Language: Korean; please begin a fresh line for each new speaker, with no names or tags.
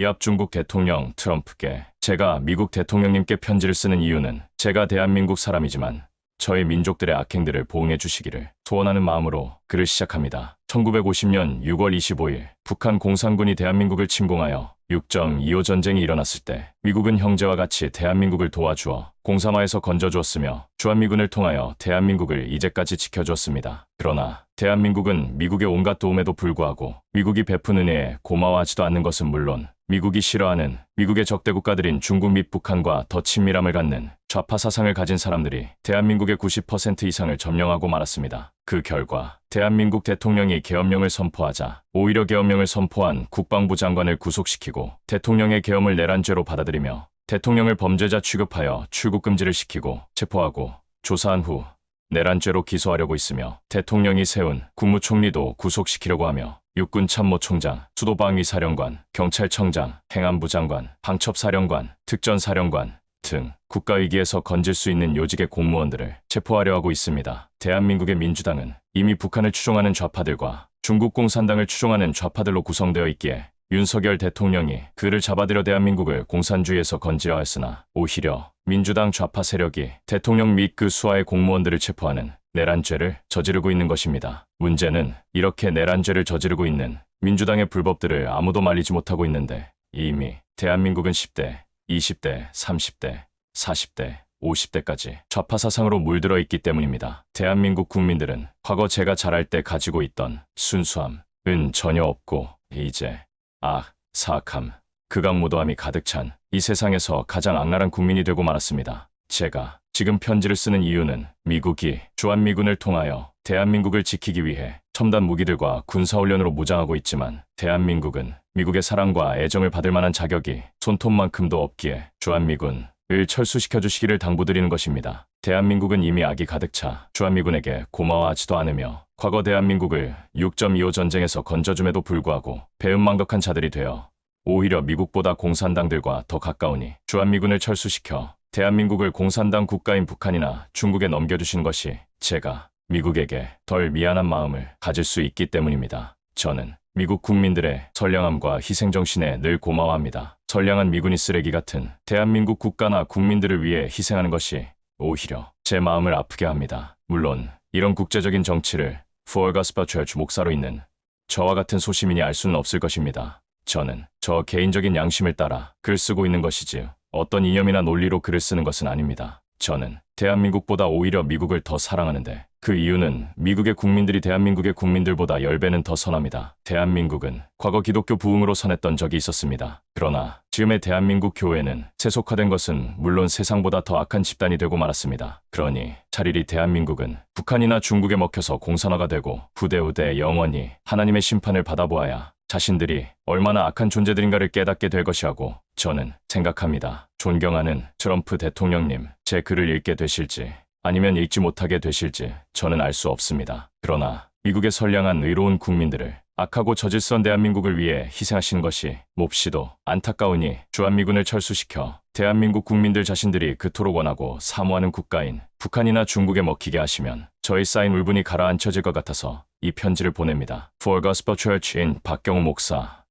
이합 중국 대통령 트럼프께 제가 미국 대통령님께 편지를 쓰는 이유는 제가 대한민국 사람이지만 저희 민족들의 악행들을 보응해 주시기를 소원하는 마음으로 글을 시작합니다. 1950년 6월 25일 북한 공산군이 대한민국을 침공하여 6.25 전쟁이 일어났을 때 미국은 형제와 같이 대한민국을 도와주어 공삼화에서 건져주었으며 주한미군을 통하여 대한민국을 이제까지 지켜주었습니다. 그러나 대한민국은 미국의 온갖 도움에도 불구하고 미국이 베푼 은혜에 고마워하지도 않는 것은 물론 미국이 싫어하는 미국의 적대 국가들인 중국 및 북한과 더 친밀함을 갖는 좌파 사상을 가진 사람들이 대한민국의 90% 이상을 점령하고 말았습니다. 그 결과 대한민국 대통령이 계엄령을 선포하자 오히려 계엄령을 선포한 국방부 장관을 구속시키고 대통령의 계엄을 내란 죄로 받아들이며 대통령을 범죄자 취급하여 출국 금지를 시키고 체포하고 조사한 후 내란죄로 기소하려고 있으며 대통령이 세운 국무총리도 구속시키려고 하며 육군 참모총장, 수도방위사령관, 경찰청장, 행안부 장관, 방첩사령관, 특전사령관 등 국가위기에서 건질 수 있는 요직의 공무원들을 체포하려 하고 있습니다. 대한민국의 민주당은 이미 북한을 추종하는 좌파들과 중국 공산당을 추종하는 좌파들로 구성되어 있기에 윤석열 대통령이 그를 잡아들여 대한민국을 공산주의에서 건지려 했으나 오히려 민주당 좌파 세력이 대통령 및 그 수하의 공무원들을 체포하는 내란죄를 저지르고 있는 것입니다. 문제는 이렇게 내란죄를 저지르고 있는 민주당의 불법들을 아무도 말리지 못하고 있는데 이미 대한민국은 10대, 20대, 30대, 40대, 50대까지 좌파 사상으로 물들어 있기 때문입니다. 대한민국 국민들은 과거 제가 자랄 때 가지고 있던 순수함은 전혀 없고 이제 악, 사악함, 극악무도함이 가득 찬 이 세상에서 가장 악랄한 국민이 되고 말았습니다. 제가 지금 편지를 쓰는 이유는 미국이 주한미군을 통하여 대한민국을 지키기 위해 첨단 무기들과 군사훈련으로 무장하고 있지만 대한민국은 미국의 사랑과 애정을 받을 만한 자격이 손톱만큼도 없기에 주한미군 을 철수시켜 주시기를 당부드리는 것입니다. 대한민국은 이미 악이 가득 차 주한미군에게 고마워하지도 않으며 과거 대한민국을 6.25 전쟁에서 건져줌에도 불구하고 배은망덕한 자들이 되어 오히려 미국보다 공산당들과 더 가까우니 주한미군을 철수시켜 대한민국을 공산당 국가인 북한이나 중국에 넘겨주신 것이 제가 미국에게 덜 미안한 마음을 가질 수 있기 때문입니다. 저는 미국 국민들의 선량함과 희생정신에 늘 고마워합니다. 선량한 미군이 쓰레기 같은 대한민국 국가나 국민들을 위해 희생하는 것이 오히려 제 마음을 아프게 합니다. 물론 이런 국제적인 정치를 푸얼가스파 철치 목사로 있는 저와 같은 소시민이 알 수는 없을 것입니다. 저는 저 개인적인 양심을 따라 글 쓰고 있는 것이지 어떤 이념이나 논리로 글을 쓰는 것은 아닙니다. 저는 대한민국보다 오히려 미국을 더 사랑하는데 그 이유는 미국의 국민들이 대한민국의 국민들보다 10배는 더 선합니다. 대한민국은 과거 기독교 부흥으로 선했던 적이 있었습니다. 그러나 지금의 대한민국 교회는 세속화된 것은 물론 세상보다 더 악한 집단이 되고 말았습니다. 그러니 차라리 대한민국은 북한이나 중국에 먹혀서 공산화가 되고 후대후대 영원히 하나님의 심판을 받아보아야 자신들이 얼마나 악한 존재들인가를 깨닫게 될 것이라고 저는 생각합니다. 존경하는 트럼프 대통령님, 제 글을 읽게 되실지 아니면 읽지 못하게 되실지 저는 알 수 없습니다. 그러나 미국의 선량한 의로운 국민들을 악하고 저질선 대한민국을 위해 희생하신 것이 몹시도 안타까우니 주한미군을 철수시켜 대한민국 국민들 자신들이 그토록 원하고 사모하는 국가인 북한이나 중국에 먹히게 하시면 저희 쌓인 울분이 가라앉혀질 것 같아서 이 편지를 보냅니다. For Gospel Church in 박경호 목사